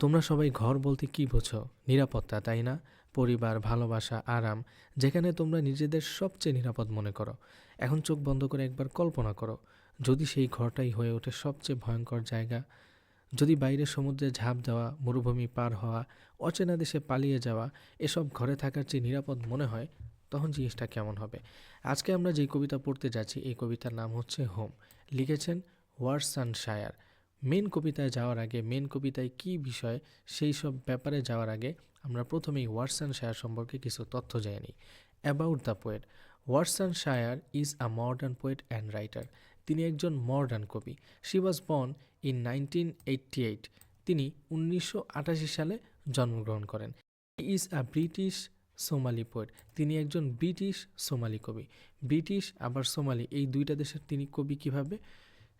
তোমরা সবাই ঘর বলতে কি বোঝো? নিরাপত্তা, তাই না? পরিবার, ভালোবাসা, আরাম, যেখানে তোমরা নিজেদের সবচেয়ে নিরাপদ মনে করো। এখন চোখ বন্ধ করে একবার কল্পনা করো, যদি সেই ঘরটাই হয়ে ওঠে সবচেয়ে ভয়ঙ্কর জায়গা। যদি বাইরে সমুদ্রে ঝাঁপ দেওয়া, মরুভূমি পার হওয়া, অচেনা দেশে পালিয়ে যাওয়া, এসব ঘরে থাকার চেয়ে নিরাপদ মনে হয়, তখন জিনিসটা কেমন হবে? আজকে আমরা যেই কবিতা পড়তে যাচ্ছি, এই কবিতার নাম হচ্ছে হোম। লিখেছেন ওয়ারসান শায়ার মেন কবিতায় যাওয়ার আগে মেন কবিতায় কী বিষয়, সেই সব ব্যাপারে যাওয়ার আগে আমরা প্রথমেই ওয়ারসান শায়ার সম্পর্কে কিছু তথ্য জেনে নিই। About the poet Warsan Shire is a modern poet and writer তিনি একজন মডার্ন কবি। She was born in nineteen eighty eight তিনি উনিশশো আটাশি সালে জন্মগ্রহণ করেন। Is a British Somali poet তিনি একজন ব্রিটিশ সোমালি কবি। ব্রিটিশ আবার সোমালি এই দুইটা দেশের তিনি কবি কীভাবে?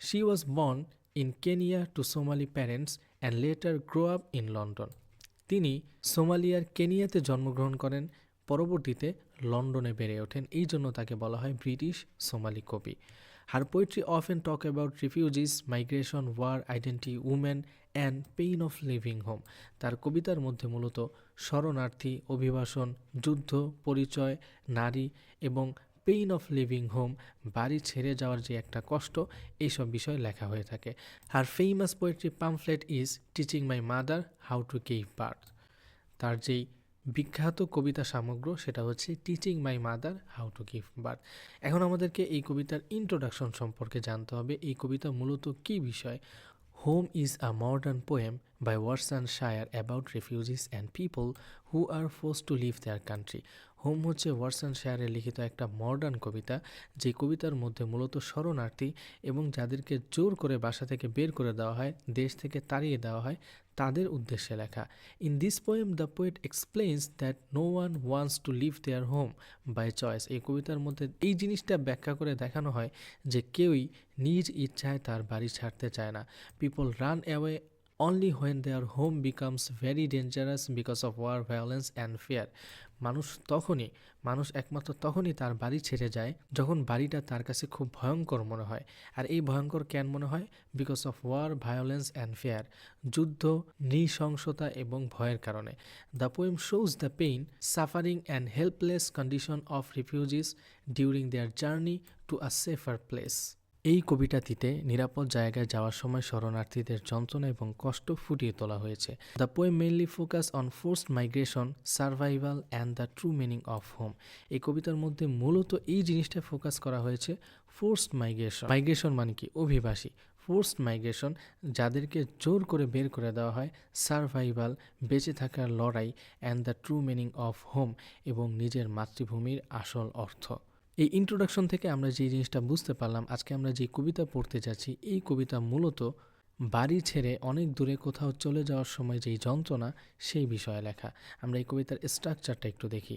She was born in Kenya to Somali parents and later grow up in London তিনি সোমালিয়ার কেনিয়াতে জন্মগ্রহণ করেন, পরবর্তীতে লন্ডনে বেড়ে ওঠেন। এই জন্য তাকে বলা হয় ব্রিটিশ সোমালি কবি। হার পোয়েট্রি অফ and talk about refugees migration war identity women and pain of leaving home তার কবিতার মধ্যে মূলত শরণার্থী, অভিবাসন, যুদ্ধ, পরিচয়, নারী এবং পেইন অফ লিভিং হোম বাড়ি ছেড়ে যাওয়ার যে একটা কষ্ট, এইসব বিষয় লেখা হয়ে থাকে। আর famous poetry pamphlet is teaching my mother how to give birth তার যেই বিখ্যাত কবিতা সামগ্র, সেটা হচ্ছে teaching my mother how to give birth এখন আমাদেরকে এই কবিতার ইন্ট্রোডাকশন সম্পর্কে জানতে হবে। এই কবিতা মূলত কী বিষয়? Home is a modern poem by Warsan Shire about refugees and people who are forced to leave their country home হচ্ছে ওয়ার্সান শায়ারে লিখিত একটা মডার্ন কবিতা যে কবিতার মধ্যে মূলত শরণার্থী এবং যাদেরকে জোর করে বাসা থেকে বের করে দেওয়া হয়, দেশ থেকে তাড়িয়ে দেওয়া হয়, তাদের উদ্দেশ্যে লেখা। In this poem the poet explains that no one wants to leave their home by choice এই কবিতার মধ্যে এই জিনিসটা ব্যাখ্যা করে দেখানো হয় যে কেউই নিজ ইচ্ছায় তার বাড়ি ছাড়তে চায় না। People run away only when their home becomes very dangerous because of war violence and fear মানুষ তখনই, মানুষ একমাত্র তখনই তার বাড়ি ছেড়ে যায় যখন বাড়িটা তার কাছে খুব ভয়ঙ্কর মনে হয়। আর এই ভয়ঙ্কর কেন মনে হয়? Because of war violence and fear যুদ্ধ, নৃশংসতা এবং ভয়ের কারণে। The poem shows the pain suffering and helpless condition of refugees during their journey to a safer place এই কবিতাটিতে নিরাপদ জায়গায় যাওয়ার সময় শরণার্থীদের যন্ত্রণা এবং কষ্ট ফুটিয়ে তোলা হয়েছে। The poem mainly focus on forced migration survival and the true meaning of home এই কবিতার মধ্যে মূলত এই জিনিসটা ফোকাস করা হয়েছে ফোর্সড মাইগ্রেশন মাইগ্রেশন মানে কি? অভিবাসী। ফোর্সড মাইগ্রেশন যাদেরকে জোর করে বের করে দেওয়া হয় সার্ভাইভাল বেঁচে থাকার লড়াই and the true meaning of home এবং নিজের মাতৃভূমির আসল অর্থ। এই ইন্ট্রোডাকশন থেকে আমরা যে জিনিসটা বুঝতে পারলাম, আজকে আমরা যে কবিতা পড়তে যাচ্ছি, এই কবিতা মূলত বাড়ি ছেড়ে অনেক দূরে কোথাও চলে যাওয়ার সময় যেই যন্ত্রণা, সেই বিষয়ে লেখা। আমরা এই কবিতার স্ট্রাকচারটা একটু দেখি।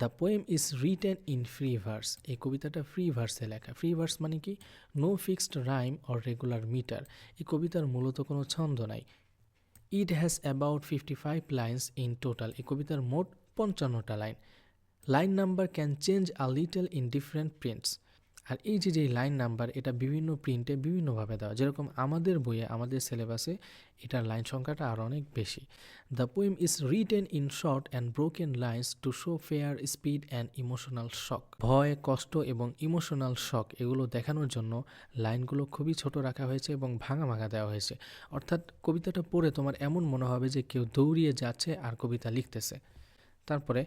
The poem is written in free verse এই কবিতাটা ফ্রি ভার্সে লেখা। ফ্রি ভার্স মানে কি? No fixed rhyme or regular meter এই কবিতার মূলত কোনো ছন্দ নাই। It has about fifty five lines in total এই কবিতার মোট পঞ্চান্নটা line. Line number can change a little in different prints আর এই যে যে লাইন নাম্বার এটা বিভিন্ন প্রিন্টে বিভিন্নভাবে দেওয়া। যেরকম আমাদের বইয়ে, আমাদের সিলেবাসে এটার লাইন সংখ্যাটা আরও অনেক বেশি। The poem is written in short and broken lines to show fear speed and emotional shock ভয়, কষ্ট এবং ইমোশনাল শক এগুলো দেখানোর জন্য লাইনগুলো খুবই ছোট রাখা হয়েছে এবং ভাঙা ভাঙা দেওয়া হয়েছে। অর্থাৎ কবিতাটা পড়ে তোমার এমন মনে হবে যে কেউ দৌড়িয়ে যাচ্ছে আর কবিতা লিখতেছে। তারপরে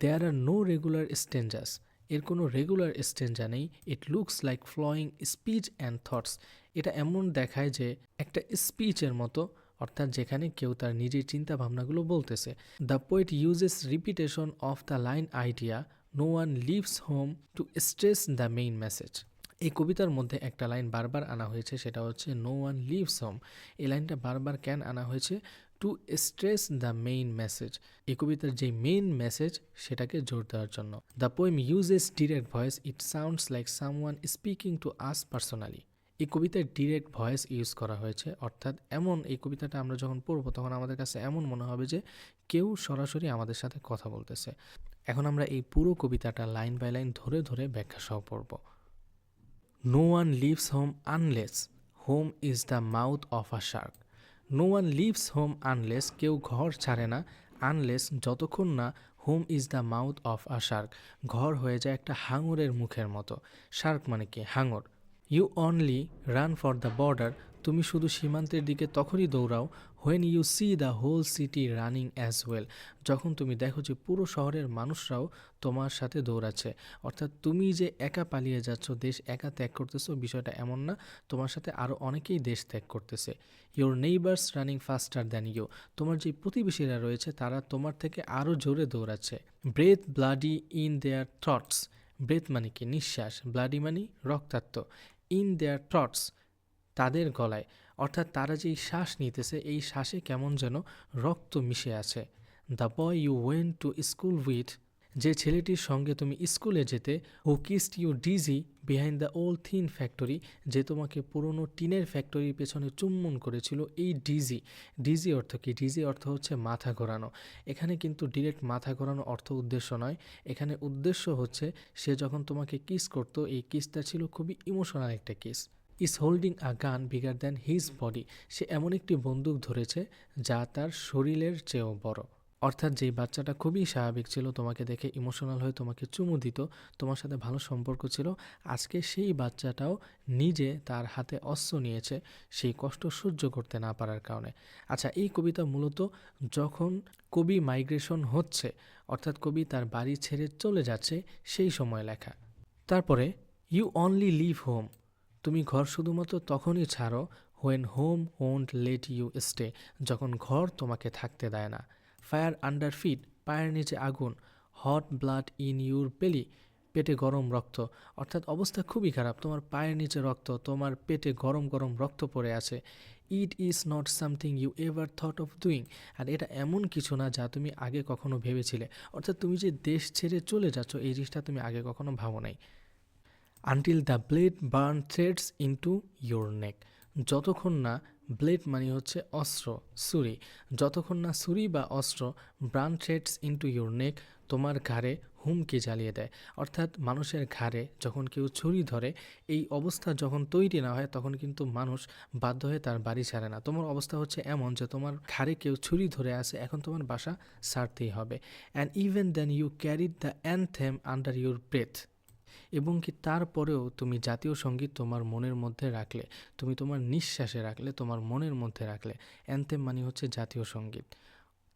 দেয়ার আর নো রেগুলার স্টেঞ্জাস এর কোনো রেগুলার স্টেঞ্জা নেই। It looks like flowing speech and thoughts এটা এমন দেখায় যে একটা স্পিচের মতো, অর্থাৎ যেখানে কেউ তার নিজের চিন্তা ভাবনাগুলো বলতেছে। The poet uses repetition of the line idea no one leaves home to stress the main message এই কবিতার মধ্যে একটা লাইন বারবার আনা হয়েছে, সেটা হচ্ছে নো ওয়ান লিভস হোম এই লাইনটা বারবার কেন আনা হয়েছে? To stress the main message এই কবিতার যে মেইন মেসেজ সেটাকে জোর দেওয়ার জন্য। The poem uses direct voice it sounds like someone speaking to us personally এই কবিতায় ডিরেক্ট ভয়েস ইউজ করা হয়েছে। অর্থাৎ এমন এই কবিতাটা আমরা যখন পড়ব, তখন আমাদের কাছে এমন মনে হবে যে, কেউ সরাসরি আমাদের সাথে কথা বলতেছে। এখন আমরা এই পুরো কবিতাটা লাইন বাই লাইন ধরে ধরে ব্যাখ্যা সহ পড়ব। No one leaves home unless home is the mouth of a shark no one leaves home unless কেউ ঘর ছাড়ে না আনলেস যতক্ষণ না home is the mouth of a shark ঘর হয়ে যায় একটা হাঙরের মুখের মতো। শার্ক মানে কি? হাঙর। You only run for the border তুমি শুধু সীমান্তের দিকে তখনই দৌড়াও when you see the whole city running as well যখন তুমি দেখো যে পুরো শহরের মানুষরাও তোমার সাথে দৌড়াচ্ছে, অর্থাৎ তুমি যে একা পালিয়ে যাচ্ছ, দেশ একা ত্যাগ করতেছো, বিষয়টা এমন না, তোমার সাথে আরও অনেকেই দেশ ত্যাগ করতেছে। Your neighbours running faster than you তোমার যে প্রতিবেশীরা রয়েছে, তারা তোমার থেকে আরও জোরে দৌড়াচ্ছে। Breath bloody in their thoughts breath মানে কি? নিঃশ্বাস ব্লাডি মানে রক্তাক্ত। ইন দেয়ার থটস তাদের গলায়। অর্থাৎ তারা যেই শ্বাস নিতেছে, এই শ্বাসে কেমন যেন রক্ত মিশে আছে। The boy you went to school with যে ছেলেটির সঙ্গে তুমি স্কুলে যেতে who kissed you dizzy behind the old tin factory যে তোমাকে পুরনো টিনের ফ্যাক্টরির পেছনে চুম্বন করেছিল, এই ডিজি ডিজি অর্থ কি? ডিজি অর্থ হচ্ছে মাথা ঘোরানো। এখানে কিন্তু ডিরেক্ট মাথা ঘোরানো অর্থ উদ্দেশ্য নয়। এখানে উদ্দেশ্য হচ্ছে, সে যখন তোমাকে কিস করতো, এই কিসটা ছিল খুবই ইমোশনাল একটা kiss is holding a gun bigger than his body সে এমন একটি বন্দুক ধরেছে যা তার শরীরের চেয়েও বড়। অর্থাৎ যেই বাচ্চাটা খুবই স্বাভাবিক ছিল, তোমাকে দেখে ইমোশনাল হয়ে তোমাকে চুমু দিত, তোমার সাথে ভালো সম্পর্ক ছিল, আজকে সেই বাচ্চাটাও নিজে তার হাতে অস্ত্র নিয়েছে, সেই কষ্ট সহ্য করতে না পারার কারণে। আচ্ছা এই কবিতা মূলত যখন কবি মাইগ্রেশন হচ্ছে, অর্থাৎ কবি তার বাড়ি ছেড়ে চলে যাচ্ছে, সেই সময় লেখা। তারপরে ইউ অনলি লিভ হোম তুমি ঘর শুধুমাত্র তখনই ছাড়ো when home won't let you stay যখন ঘর তোমাকে থাকতে দেয় না। ফায়ার আন্ডার ফিট পায়ের নিচে আগুন hot blood in your belly পেটে গরম রক্ত। অর্থাৎ অবস্থা খুবই খারাপ, তোমার পায়ের নিচে রক্ত, তোমার পেটে গরম গরম রক্ত পড়ে আছে। It is not something you ever thought of doing আর এটা এমন কিছু না যা তুমি আগে কখনো ভেবেছিলে। অর্থাৎ তুমি যে দেশ ছেড়ে চলে যাচ্ছ, এই জিনিসটা তুমি আগে কখনো ভাবো নাই। Until the blade burnt threads into your neck যতক্ষণ না ব্লেড মানে হচ্ছে অস্ত্র, ছুরি। যতক্ষণ না ছুরি বা অস্ত্র burnt threads into your neck তোমার ঘাড়ে হুমকি জ্বালিয়ে দেয়। অর্থাৎ মানুষের ঘাড়ে যখন কেউ ছুরি ধরে, এই অবস্থা যখন তৈরি না হয়, তখন কিন্তু মানুষ বাধ্য হয়ে তার বাড়ি ছাড়ে না। তোমার অবস্থা হচ্ছে এমন যে তোমার ঘাড়ে কেউ ছুরি ধরে আছে, এখন তোমার বাসা ছাড়তেই হবে। And even then you carried the anthem under your breath এবং কি তারপরেও তুমি জাতীয় সংগীত তোমার মনের মধ্যে রাখলে, তুমি তোমার নিঃশ্বাসে রাখলে, তোমার মনের মধ্যে রাখলে অ্যান্থেম মানে হচ্ছে জাতীয় সংগীত।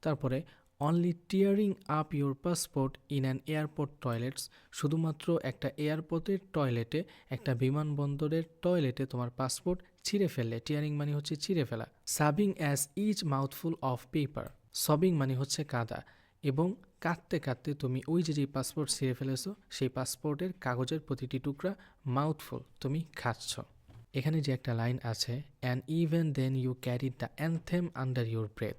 তারপরে only tearing up your passport in an airport toilets শুধুমাত্র একটা এয়ারপোর্টের টয়লেটে একটা বিমানবন্দরের টয়লেটে তোমার পাসপোর্ট ছিঁড়ে ফেললে। টিয়ারিং মানে হচ্ছে ছিঁড়ে ফেলা। Sobbing as each mouthful of paper sobbing মানে হচ্ছে কাদা। এবং কাঁদতে কাঁদতে তুমি ওই যে যেই পাসপোর্ট ছিঁড়ে ফেলেছো, সেই পাসপোর্টের কাগজের প্রতিটি টুকরা মাউথফুল তুমি খাচ্ছ। এখানে যে একটা লাইন আছে and even then you carry the anthem under your breath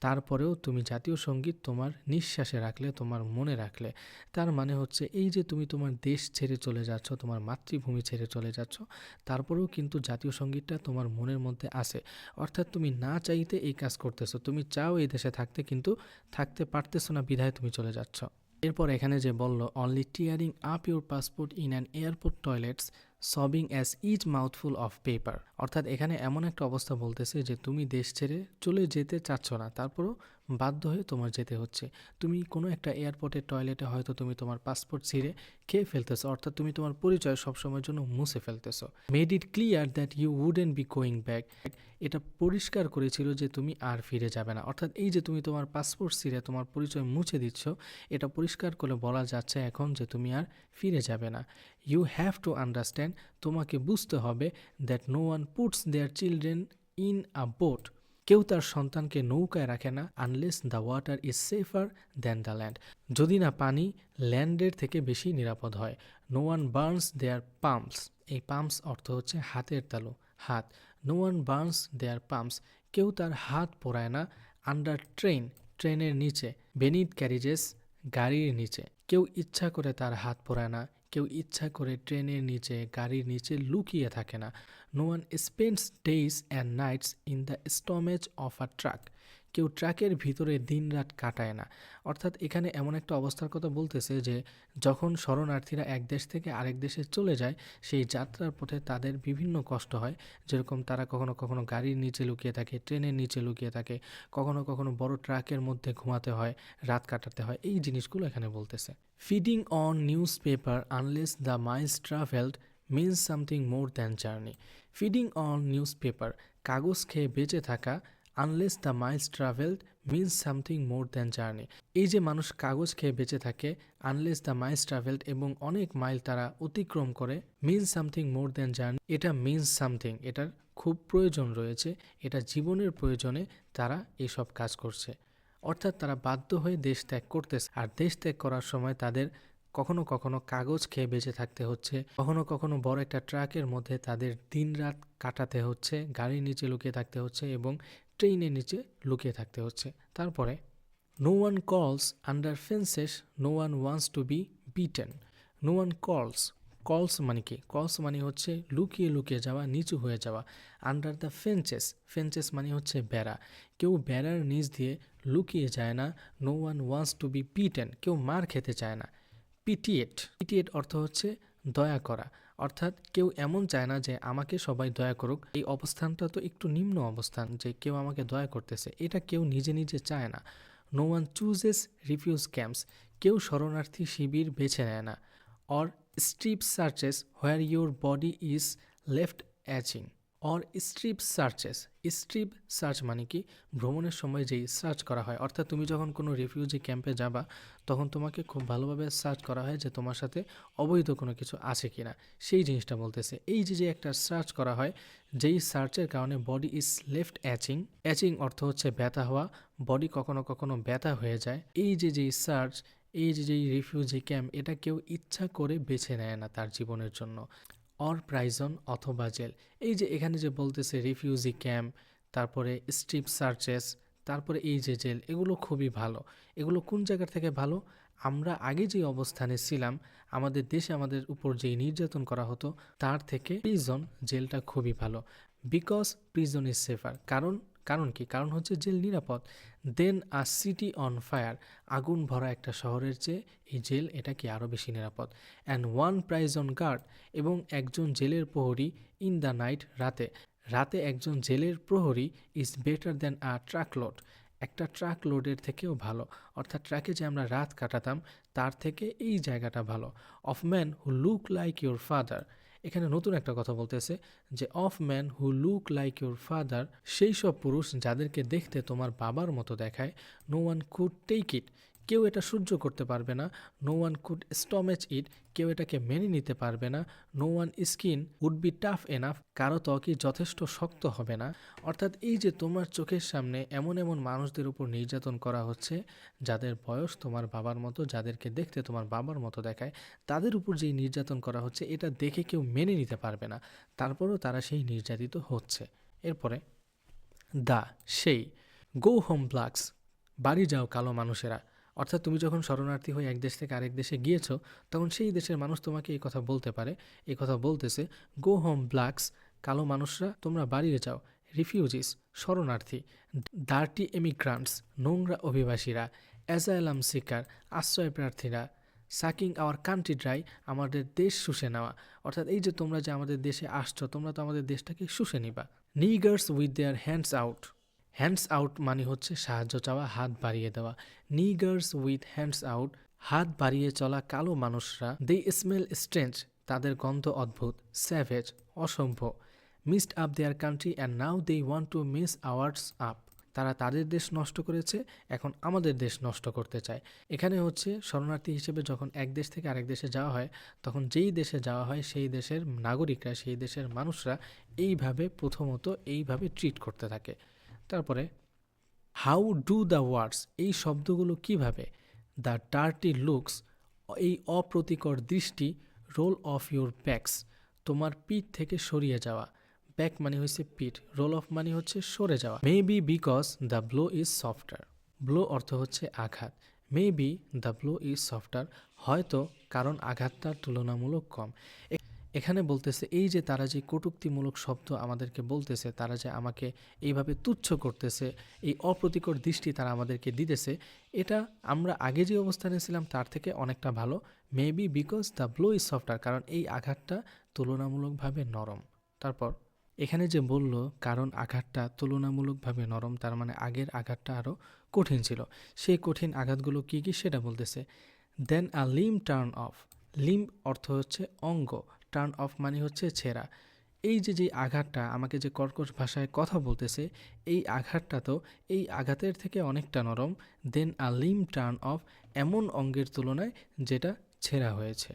তারপরেও তুমি জাতীয় সংগীত তোমার নিঃশ্বাসে রাখলে, তোমার মনে রাখলে। তার মানে হচ্ছে এই যে তুমি তোমার দেশ ছেড়ে চলে যাচ্ছ, তোমার মাতৃভূমি ছেড়ে চলে যাচ্ছ, তারপরেও কিন্তু জাতীয় সঙ্গীতটা তোমার মনের মধ্যে আসে অর্থাৎ তুমি না চাইতে এই কাজ করতেছো, তুমি চাও এই দেশে থাকতে কিন্তু থাকতে পারতেছো না, বিধায় তুমি চলে যাচ্ছ। এরপর এখানে যে বলল only tearing up your passport in an airport toilets sobbing as each mouthful of paper অর্থাৎ এখানে এমন একটা অবস্থা বলতেছে যে তুমি দেশ ছেড়ে চলে যেতে চাচ্ছ না, তারপরও বাধ্য হয়ে তোমার যেতে হচ্ছে। তুমি কোনো একটা এয়ারপোর্টের টয়লেটে হয়তো তুমি তোমার পাসপোর্ট ছিঁড়ে খেয়ে ফেলতেছো, অর্থাৎ তুমি তোমার পরিচয় সবসময়ের জন্য মুছে ফেলতেছো। Made it clear that you wouldn't be going back এটা পরিষ্কার করেছিল যে তুমি আর ফিরে যাবে না। অর্থাৎ এই যে তুমি তোমার পাসপোর্ট ছিঁড়ে তোমার পরিচয় মুছে দিচ্ছ, এটা পরিষ্কার করে বলা যাচ্ছে এখন যে তুমি আর ফিরে যাবে না। ইউ হ্যাভ টু আন্ডারস্ট্যান্ড তোমাকে বুঝতে হবে that no one puts their children in a boat কেউ তার সন্তানকে নৌকায় রাখে না unless the water is safer than the land যদি না পানি ল্যান্ডের থেকে বেশি নিরাপদ হয়। No one burns their palms এই পাম্পস অর্থ হচ্ছে হাতের তালু, হাত। No one burns their palms কেউ তার হাত পোড়ায় না আন্ডার ট্রেন ট্রেনের নিচে বেনিট ক্যারিজেস গাড়ির নিচে। কেউ ইচ্ছা করে তার হাত পোড়ায় না কেউ ইচ্ছা করে ট্রেনের নিচে, গাড়ির নিচে লুকিয়ে থাকে না। No one spends days and nights in the stomach of a truck কেউ ট্রাকের ভিতরে দিনরাত কাটায় না। অর্থাৎ এখানে এমন একটা অবস্থার কথা বলতেছে যে, যখন শরণার্থীরা এক দেশ থেকে আরেক দেশে চলে যায়, সেই যাত্রার পথে তাদের বিভিন্ন কষ্ট হয়। যেরকম তারা কখনো কখনো গাড়ির নিচে লুকিয়ে থাকে, ট্রেনের নিচে লুকিয়ে থাকে, কখনো কখনো বড় ট্রাকের মধ্যে ঘুমাতে হয়, রাত কাটাতে হয়। এই জিনিসগুলো এখানে বলতেছে। Feeding on newspaper unless the miles travelled means something more than journey feeding on newspaper কাগজ খেয়ে বেঁচে থাকা unless the miles travelled means something more than journey এই যে মানুষ কাগজ খেয়ে বেঁচে থাকে আনলেস দ্য মাইলস ট্রাভেলড এবং অনেক মাইল তারা অতিক্রম করে means something more than journey এটা মিনস সামথিং এটার খুব প্রয়োজন রয়েছে, এটা জীবনের প্রয়োজনে তারা এসব কাজ করছে। অর্থাৎ তারা বাধ্য হয়ে দেশ ত্যাগ করতেছে, আর দেশ ত্যাগ করার সময় তাদের কখনো কখনো কাগজ খেয়ে বেঁচে থাকতে হচ্ছে, কখনো কখনো বড় একটা ট্রাকের মধ্যে তাদের দিনরাত কাটাতে হচ্ছে, গাড়ির নিচে লুকিয়ে থাকতে হচ্ছে এবং ট্রেনের নিচে লুকিয়ে থাকতে হচ্ছে। তারপরে no one crawls under fences no one wants to be beaten no one crawls crawls মানে কি? কলস মানে হচ্ছে লুকিয়ে লুকিয়ে যাওয়া, নিচু হয়ে যাওয়া। আন্ডার দ্য ফেন্সেস ফেন্সেস মানে হচ্ছে বেড়া। কেউ বেড়ার নিচ দিয়ে লুকিয়ে যায় না no one wants to be beaten কেউ মার খেতে চায় না। পিটিয়েট পিটিয়েট অর্থ হচ্ছে দয়া করা। অর্থাৎ কেউ এমন চায় না যে আমাকে সবাই দয়া করুক। এই অবস্থানটা তো একটু নিম্ন অবস্থান যে কেউ আমাকে দয়া করতেছে। এটা কেউ নিজে নিজে চায় না। No one chooses refugee camps কেউ শরণার্থী শিবির বেছে নেয় না। Or strip searches where your body is left aching or strip searches strip search মানে কি? ভ্রমণের সময় যেই সার্চ করা হয়। অর্থাৎ তুমি যখন কোনো রিফিউজি ক্যাম্পে যাবা, তখন তোমাকে খুব ভালোভাবে সার্চ করা হয় যে তোমার সাথে অবৈধ কোনো কিছু আছে কিনা। সেই জিনিসটা বলতেছে। এই যে যে একটা সার্চ করা হয়, যেই সার্চের কারণে body is left aching aching অর্থ হচ্ছে ব্যথা হওয়া। বডি কখনো কখনো ব্যথা হয়ে যায়। এই যে যেই সার্চ এই যে যেই রিফিউজি ক্যাম্প এটা কেউ ইচ্ছা করে বেছে নেয় না তার জীবনের জন্য। অর প্রাইজন অথবা জেল। এই যে এখানে যে বলতেছে রিফিউজি ক্যাম্প, তারপরে স্ট্রিপ সার্চেস, তারপরে এই যে জেল, এগুলো খুবই ভালো। এগুলো কোন জায়গার থেকে ভালো? আমরা আগে যে অবস্থানে ছিলাম, আমাদের দেশে আমাদের উপর যেই নির্যাতন করা হতো, তার থেকে প্রিজন জেলটা খুবই ভালো। Because prison is safer. কারণ কারণ কি? কারণ হচ্ছে জেল নিরাপদ। Than a city on fire আগুন ভরা একটা শহরের চেয়ে এই জেল এটা কি আরও বেশি নিরাপদ? And one prison guard এবং একজন জেলের প্রহরী ইন দ্য নাইট রাতে। রাতে একজন জেলের প্রহরী is better than a truckload একটা ট্রাক লোডের থেকেও ভালো। অর্থাৎ ট্রাকে যে আমরা রাত কাটাতাম, তার থেকে এই জায়গাটা ভালো। Of man who look like your father এখানে নতুন একটা কথা বলতেছে যে of man who look like your father সেই সব পুরুষ যাদেরকে দেখতে তোমার বাবার মতো দেখায় no one could take it কেউ এটা সহ্য করতে পারবে না। No one could stomach it কেউ এটাকে মেনে নিতে পারবে না। No one skin would be tough enough কারও ত্বকই যথেষ্ট শক্ত হবে না। অর্থাৎ এই যে তোমার চোখের সামনে এমন এমন মানুষদের উপর নির্যাতন করা হচ্ছে, যাদের বয়স তোমার বাবার মতো, যাদেরকে দেখতে তোমার বাবার মতো দেখায়, তাদের উপর যেই নির্যাতন করা হচ্ছে, এটা দেখে কেউ মেনে নিতে পারবে না। তারপরেও তারা সেই নির্যাতিত হচ্ছে। এরপরে, দা, সেই গো হোম ব্লাক্স বাড়ি যাও, কালো মানুষেরা। অর্থাৎ তুমি যখন শরণার্থী হয়ে এক দেশ থেকে আরেক দেশে গিয়েছো, তখন সেই দেশের মানুষ তোমাকে এই কথা বলতে পারে। এই কথা বলতেছে গো হোম ব্ল্যাক্স কালো মানুষরা, তোমরা বাড়িয়ে যাও রিফিউজিস শরণার্থী ডার্টি এমিগ্রান্টস নোংরা অভিবাসীরা অ্যাজাইলাম শিকার আশ্রয় প্রার্থীরা সাকিং আওয়ার কান্ট্রি ড্রাই আমাদের দেশ শুষে নেওয়া। অর্থাৎ এই যে তোমরা যে আমাদের দেশে আসছো, তোমরা তো আমাদের দেশটাকে শুষে নিবা। Niggers with their hands out hands out মানে হচ্ছে সাহায্য চাওয়া, হাত বাড়িয়ে দেওয়া। নিগার্স উইথ হ্যান্ডস আউট হাত বাড়িয়ে চলা কালো মানুষরা দে স্মেল স্ট্রেঞ্জ তাদের গন্ধ অদ্ভুত স্যাভেজ অসভ্য messed up their country and now they want to mess ours up তারা তাদের দেশ নষ্ট করেছে, এখন আমাদের দেশ নষ্ট করতে চায়। এখানে হচ্ছে শরণার্থী হিসেবে যখন এক দেশ থেকে আরেক দেশে যাওয়া হয়, তখন যেই দেশে যাওয়া হয়, সেই দেশের নাগরিকরা, সেই দেশের মানুষরা এইভাবে প্রথমত এইভাবে ট্রিট করতে থাকে। তারপরে হাউ ডু দ্য ওয়ার্ডস এই শব্দগুলো কীভাবে? দ্য ডার্টি লুকস এই অপ্রতিকর দৃষ্টি রোল অফ ইউর ব্যাকস তোমার পিঠ থেকে সরিয়ে যাওয়া। ব্যাক মানে হচ্ছে পিঠ রোল অফ মানে হচ্ছে সরে যাওয়া। Maybe because the blow is softer blow অর্থ হচ্ছে আঘাত। Maybe the blow is softer হয়তো কারণ আঘাতটা তুলনামূলক কম। এখানে বলতেছে, এই যে তারা যে কটুক্তিমূলক শব্দ আমাদেরকে বলতেছে, তারা যে আমাকে এইভাবে তুচ্ছ করতেছে, এই অপ্রতিকর দৃষ্টি তারা আমাদেরকে দিতেছে, এটা আমরা আগে যে অবস্থানে ছিলাম তার থেকে অনেকটা ভালো। Maybe because the blow is softer কারণ এই আঘাতটা তুলনামূলকভাবে নরম। তারপর, এখানে যে বলল, কারণ আঘাতটা তুলনামূলকভাবে নরম, তার মানে আগের আঘাতটা আরও কঠিন ছিল। সেই কঠিন আঘাতগুলো কী কী সেটা বলতেছে than a limb torn off limb অর্থ হচ্ছে অঙ্গ। টার্ন অফ মানে হচ্ছে ছেঁড়া। এই যে যে আঘাতটা আমাকে যে কর্কশ ভাষায় কথা বলতেছে, এই আঘাতটা তো এই আঘাতের থেকে অনেকটা নরম দেন আ লিম টার্ন অফ এমন অঙ্গের তুলনায় যেটা ছেঁড়া হয়েছে।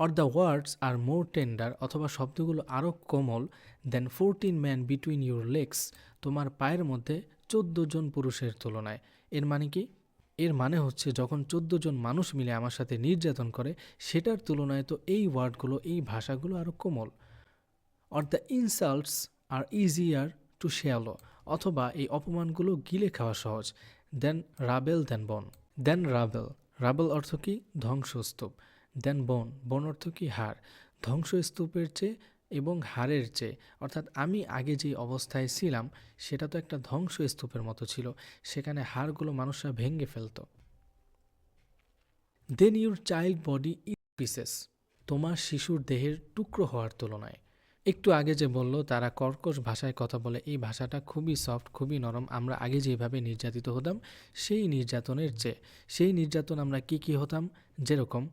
Or the words are more tender অথবা শব্দগুলো আরও কোমল দেন fourteen man between your legs তোমার পায়ের মধ্যে চোদ্দ জন পুরুষের তুলনায়। এর মানে কি? এর মানে হচ্ছে যখন চোদ্দ জন মানুষ মিলে আমার সাথে নির্যাতন করে, সেটার তুলনায় তো এই ওয়ার্ডগুলো, এই ভাষাগুলো আরও কোমল। Or the insults are easier to swallow অথবা এই অপমানগুলো গিলে খাওয়া সহজ। দেন রাবেল দেন বন দেন রাবেল রাবেল অর্থ কি? ধ্বংসস্তূপ। দেন বন বন অর্থ কি? হাড়। ধ্বংসস্তূপের চেয়ে এবং হারের চেয়ে। অর্থাৎ আমি আগে যে অবস্থায় ছিলাম, সেটা তো একটা ধ্বংসস্তূপের মতো ছিল। সেখানে হাড়গুলো মানুষরা ভেঙে ফেলতো। Then your child body is pieces তোমার শিশুর দেহের টুকরো হওয়ার তুলনায়। একটু আগে যে বলল, তারা কর্কশ ভাষায় কথা বলে, এই ভাষাটা খুবই সফট খুবই নরম। আমরা আগে যেভাবে নির্যাতিত হতাম, সেই নির্যাতনের চেয়ে। সেই নির্যাতন আমরা কি কি হতাম? যেরকম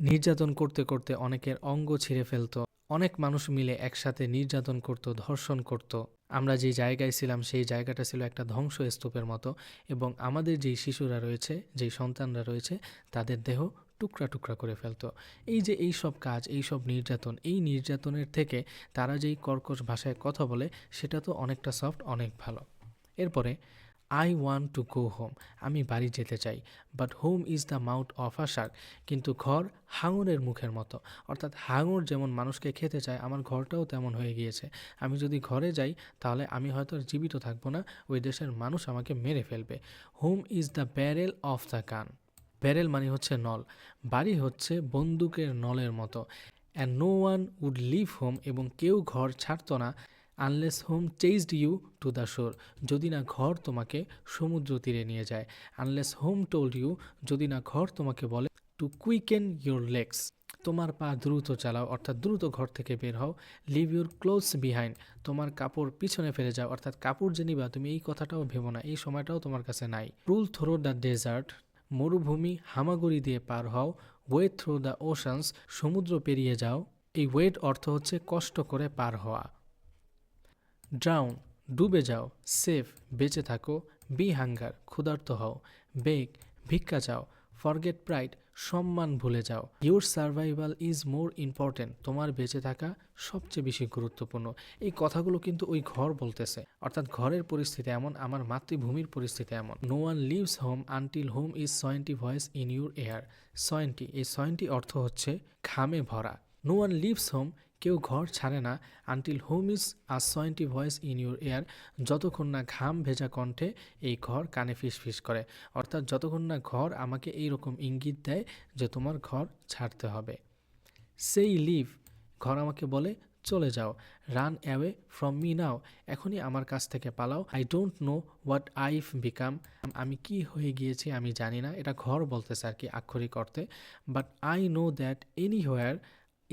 নির্যাতন করতে করতে অনেকের অঙ্গ ছিঁড়ে ফেলতো। অনেক মানুষ মিলে একসাথে নির্যাতন করত, ধর্ষণ করত। আমরা যে জায়গায় ছিলাম, সেই জায়গাটা ছিল একটা ধ্বংসস্তূপের মতো এবং আমাদের যেই শিশুরা রয়েছে, যেই সন্তানরা রয়েছে, তাদের দেহ টুকরা টুকরা করে ফেলতো। এই যে এই সব কাজ, এই সব নির্যাতন, এই নির্যাতনের থেকে তারা যেই কর্কশ ভাষায় কথা বলে, সেটা তো অনেকটা সফট অনেক ভালো। এরপরে I want to go home আমি বাড়ি যেতে চাই। But home is the mouth of a shark কিন্তু ঘর হাঙরের মুখের মতো। অর্থাৎ হাঙর যেমন মানুষকে খেতে চায়, আমার ঘরটাও তেমন হয়ে গিয়েছে। আমি যদি ঘরে যাই, তাহলে আমি হয়তো জীবিত থাকব না। ওই দেশের মানুষ আমাকে মেরে ফেলবে। Home is the barrel of the gun barrel মানে হচ্ছে নল। বাড়ি হচ্ছে বন্দুকের নলের মতো। And no one would leave home এবং কেউ ঘর ছাড়তো না। Unless home chased you to the shore যদি না ঘর তোমাকে সমুদ্র তীরে নিয়ে যায় আনলেস হোম টোল্ড ইউ যদি না ঘর তোমাকে বলে টু কুইকেন ইউর লেগস তোমার পা দ্রুত চালাও, অর্থাৎ দ্রুত ঘর থেকে বের হও লিভ ইউর ক্লোথস বিহাইন্ড তোমার কাপড় পিছনে ফেলে যাও, অর্থাৎ কাপড় যে নিবা, তুমি এই কথাটাও ভেবো না, এই সময়টাও তোমার কাছে নাই। রুল থ্রো দ্য ডেজার্ট মরুভূমি হামাগুড়ি দিয়ে পার হও ওয়েট থ্রো দ্য ওশানস সমুদ্র পেরিয়ে যাও, এই ওয়েট অর্থ হচ্ছে কষ্ট করে পার হওয়া। ড্রাউন, ডুবে যাও, সেফ, বেঁচে থাকো, বি হাঙ্গার, ক্ষুধার্ত হও, বেগ, ভিক্ষা চাও, ফরগেট প্রাইড, সম্মান ভুলে যাও। Your survival is more important তোমার বেঁচে থাকা সবচেয়ে বেশি গুরুত্বপূর্ণ। এই কথাগুলো কিন্তু ওই ঘর বলতেছে। অর্থাৎ ঘরের পরিস্থিতি এমন, আমার মাতৃভূমির পরিস্থিতি এমন। No one leaves home until home is sweaty voice in your ear sweaty এই সয়েন্টি অর্থ হচ্ছে ঘামে ভরা। নো ওয়ান লিভস হোম কেউ ঘর ছাড়ে না until home is a sweaty voice in your ear যতক্ষণ না ঘাম ভেজা কণ্ঠে এই ঘর কানে ফিস ফিস করে। অর্থাৎ যতক্ষণ না ঘর আমাকে এই রকম ইঙ্গিত দেয় যে তোমার ঘর ছাড়তে হবে। সেই লিভ ঘর আমাকে বলে, চলে যাও। Run away from me now এখনই আমার কাছ থেকে পালাও। I don't know what I've become আমি কি হয়ে গিয়েছি আমি জানি না। এটা ঘর বলতেছে আর কি আক্ষরিক অর্থে। But I know that anywhere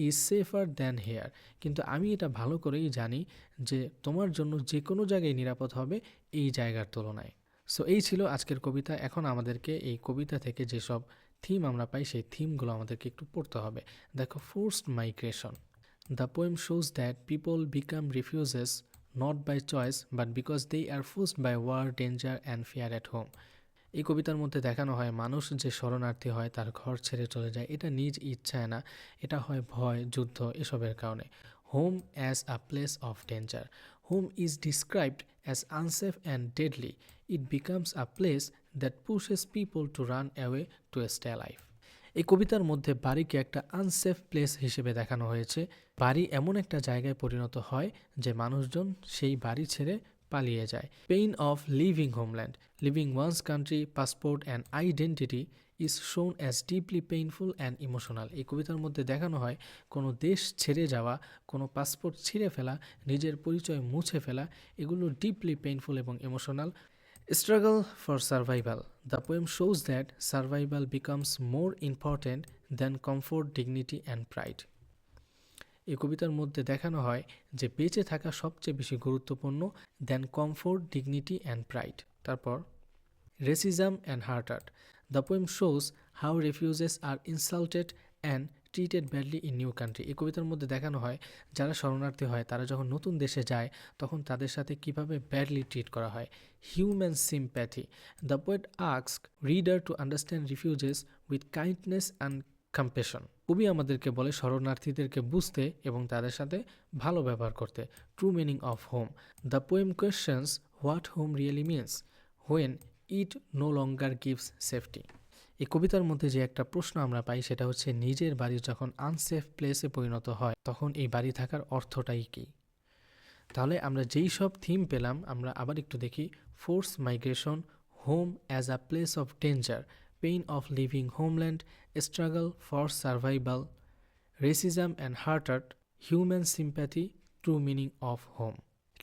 is safer than here কিন্তু আমি এটা ভালো করেই জানি যে তোমার জন্য যে কোনো জায়গায় নিরাপদ হবে এই জায়গার তুলনায়। সো এই ছিল আজকের কবিতা। এখন আমাদেরকে এই কবিতা থেকে যেসব থিম আমরা পাই, সেই থিমগুলো আমাদেরকে একটু পড়তে হবে। দেখো forced migration the poem shows that people become refugees not by choice but because they are forced by war danger and fear at home এই কবিতার মধ্যে দেখানো হয়, মানুষ যে শরণার্থী হয় তার ঘর ছেড়ে চলে যায়। এটা নিজ ইচ্ছায় না, এটা হয় ভয়, যুদ্ধ এসবের কারণে। Home as a place of danger home is described as unsafe and deadly it becomes a place that pushes people to run away to stay life এই কবিতার মধ্যে বাড়িকে একটা আনসেফ প্লেস হিসেবে দেখানো হয়েছে। বাড়ি এমন একটা জায়গায় পরিণত হয় যে মানুষজন সেই বাড়ি ছেড়ে পালিয়ে যায়। Pain of leaving homeland leaving one's country passport and identity is shown as deeply painful and emotional এই কবিতার মধ্যে দেখানো হয়, কোনো দেশ ছেড়ে যাওয়া, কোনো পাসপোর্ট ছিঁড়ে ফেলা, নিজের পরিচয় মুছে ফেলা, এগুলো ডিপলি পেইনফুল এবং emotional struggle for survival the poem shows that survival becomes more important than comfort dignity and pride এই কবিতার মধ্যে দেখানো হয় যে বেঁচে থাকা সবচেয়ে বেশি গুরুত্বপূর্ণ than comfort dignity and pride তারপর racism and hatred the poem shows how refugees are insulted and treated badly in new country এই কবিতার মধ্যে দেখানো হয়, যারা শরণার্থী হয়, তারা যখন নতুন দেশে যায়, তখন তাদের সাথে কীভাবে ব্যাডলি ট্রিট করা হয়। Human sympathy the poet ask reader to understand refugees with kindness and compassion কবি আমাদেরকে বলে শরণার্থীদেরকে বুঝতে এবং তাদের সাথে ভালো ব্যবহার করতে। True meaning of home the poem questions what home really means when it no longer gives safety এই কবিতার মধ্যে যে একটা প্রশ্ন আমরা পাই, সেটা হচ্ছে নিজের বাড়ি যখন আনসেফ প্লেসে পরিণত হয়, তখন এই বাড়ি থাকার অর্থটাই কী? তাহলে আমরা যেই সব থিম পেলাম, আমরা আবার একটু দেখি force migration home as a place of danger pain of leaving homeland struggle for survival racism and hatred human sympathy true meaning of home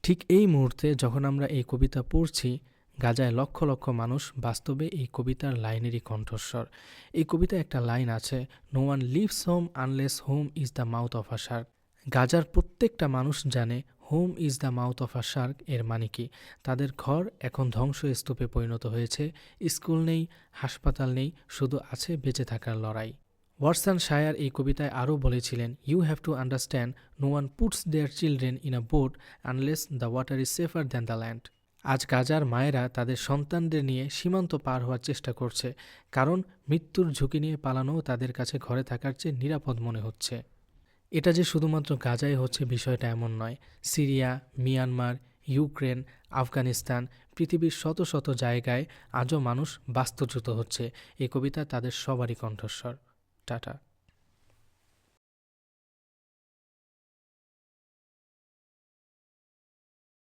ঠিক এই মুহূর্তে যখন আমরা এই কবিতা পড়ছি, গাজায় লক্ষ লক্ষ মানুষ বাস্তবে এই কবিতার লাইনেরই কণ্ঠস্বর। এই কবিতায় একটা লাইন আছে no one leaves home unless home is the mouth of a shark গাজার প্রত্যেকটা মানুষ জানে home is the mouth of a shark এর মানে কি? তাদের ঘর এখন ধ্বংসস্তূপে পরিণত হয়েছে, স্কুল নেই, হাসপাতাল নেই, শুধু আছে বেঁচে থাকার লড়াই। ওয়াটসন শায়ার এই কবিতায় আরও বলেছিলেন you have to understand no one puts their children in a boat unless the water is safer than the land আজ গাজার মায়েরা তাদের সন্তানদের নিয়ে সীমান্ত পার হওয়ার চেষ্টা করছে, কারণ মৃত্যুর ঝুঁকি নিয়ে পালানোও তাদের কাছে ঘরে থাকার চেয়ে নিরাপদ মনে হচ্ছে। এটা যে শুধুমাত্র গাজায় হচ্ছে বিষয়টা এমন নয়। সিরিয়া, মিয়ানমার, ইউক্রেন, আফগানিস্তান পৃথিবীর শত শত জায়গায় আজও মানুষ বাস্তুচ্যুত হচ্ছে। এই কবিতা তাদের সবারই কণ্ঠস্বর। টাটা।